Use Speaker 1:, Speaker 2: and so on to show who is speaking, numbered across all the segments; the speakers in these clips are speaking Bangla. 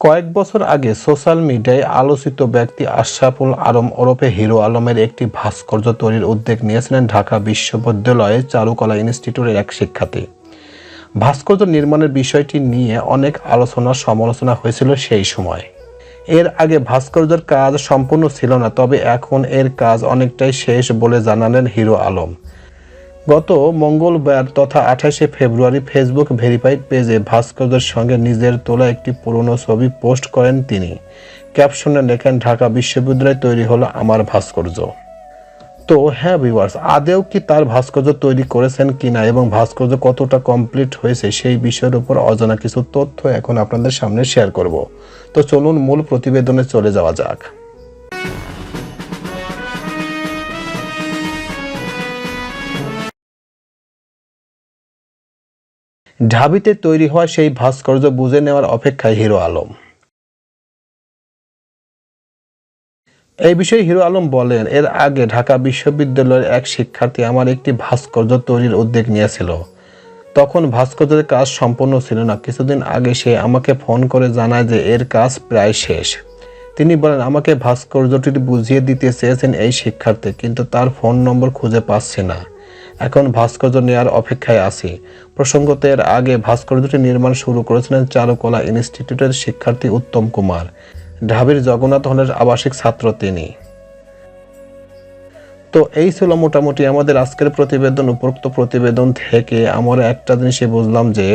Speaker 1: কয়েক বছর আগে সোশ্যাল মিডিয়ায় আলোচিত ব্যক্তি আশরাফুল আলম ওরফে হিরো আলমের একটি ভাস্কর্য তৈরির উদ্যোগ নিয়েছিলেন ঢাকা বিশ্ববিদ্যালয়ে চারুকলা ইনস্টিটিউটের এক শিক্ষার্থী। ভাস্কর্য নির্মাণের বিষয়টি নিয়ে অনেক আলোচনা সমালোচনা হয়েছিল সেই সময়। এর আগে ভাস্কর্যের কাজ সম্পূর্ণ ছিল না, তবে এখন এর কাজ অনেকটাই শেষ বলে জানালেন হিরো আলম। গত মঙ্গলবার তথা আঠাশে ফেব্রুয়ারি ফেসবুক ভেরিফাইড পেজে ভাস্কর্যের সঙ্গে নিজের তোলা একটি পুরনো ছবি পোস্ট করেন তিনি। ক্যাপশনে লেখেন, ঢাকা বিশ্ববিদ্যালয়ে তৈরি হলো আমার ভাস্কর্য। তো হ্যাঁ ভিউয়ার্স আদেও কি তার ভাস্কর্য তৈরি করেছেন কিনা এবং ভাস্কর্য কতটা কমপ্লিট হয়েছে সেই বিষয়ের উপর অজানা কিছু তথ্য এখন আপনাদের সামনে শেয়ার করব। তো চলুন মূল প্রতিবেদনে চলে যাওয়া যাক। ঢাবিতে তৈরি হওয়া সেই ভাস্কর্য বুঝে নেওয়ার অপেক্ষায় হিরো আলম। এই বিষয়ে হিরো আলম বলেন, এর আগে ঢাকা বিশ্ববিদ্যালয়ের এক শিক্ষার্থী আমার একটি ভাস্কর্য তৈরির উদ্যোগ নিয়েছিল। তখন ভাস্কর্যের কাজ সম্পন্ন ছিল না। কিছুদিন আগে সে আমাকে ফোন করে জানায় যে এর কাজ প্রায় শেষ। তিনি বলেন, আমাকে ভাস্কর্যটি বুঝিয়ে দিতে চেয়েছেন এই শিক্ষার্থী, কিন্তু তার ফোন নম্বর খুঁজে পাচ্ছি না। এখন ভাস্কর্য নেওয়ার অপেক্ষায় আছি। প্রসঙ্গত এর আগে ভাস্কর্যটি নির্মাণ শুরু করেছিলেন চারুকলা ইনস্টিটিউটের শিক্ষার্থী উত্তম কুমার। ঢাবির জগন্নাথ হলের আবাসিক ছাত্র তিনি। তো এই ছিল মোটামুটি আমাদের আজকের প্রতিবেদন, উপরোক্ত প্রতিবেদন থেকে। আমরা একটা জিনিসই বুঝলাম যে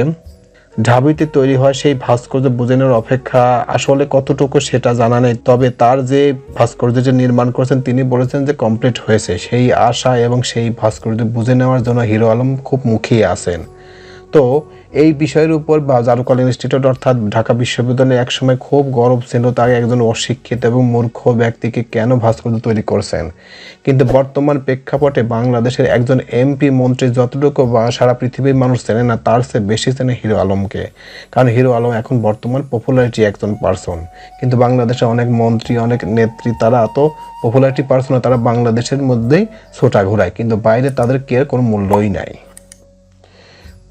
Speaker 1: ঢাবিতে তৈরি হয় সেই ভাস্কর্য বুঝে নেওয়ার অপেক্ষা। আসলে কতটুকু সেটা জানা নেই, তবে তার যে ভাস্কর্য যে নির্মাণ করেছেন, তিনি বলেছেন যে কমপ্লিট হয়েছে। সেই আশা এবং সেই ভাস্কর্য বুঝে নেওয়ার জন্য হিরো আলম খুব মুখিয়ে আছেন। তো এই বিষয়ের উপর বা চারুকলা ইনস্টিটিউট অর্থাৎ ঢাকা বিশ্ববিদ্যালয়ে একসময় খুব গর্ব ছিল তার একজন অশিক্ষিত এবং মূর্খ ব্যক্তিকে কেন ভাস্কর্য তৈরি করছেন। কিন্তু বর্তমান প্রেক্ষাপটে বাংলাদেশের একজন এমপি মন্ত্রী যতটুকু বা সারা পৃথিবীর মানুষ চেনে না, তার চেয়ে বেশি চেনে হিরো আলমকে। কারণ হিরো আলম এখন বর্তমান পপুলারিটি একজন পার্সন কিন্তু বাংলাদেশে অনেক মন্ত্রী, অনেক নেত্রী, তারা এত পপুলারিটি পার্সন তারা বাংলাদেশের মধ্যেই ছোটা ঘোরায় কিন্তু বাইরে তাদের কে কোনো মূল্যই নাই।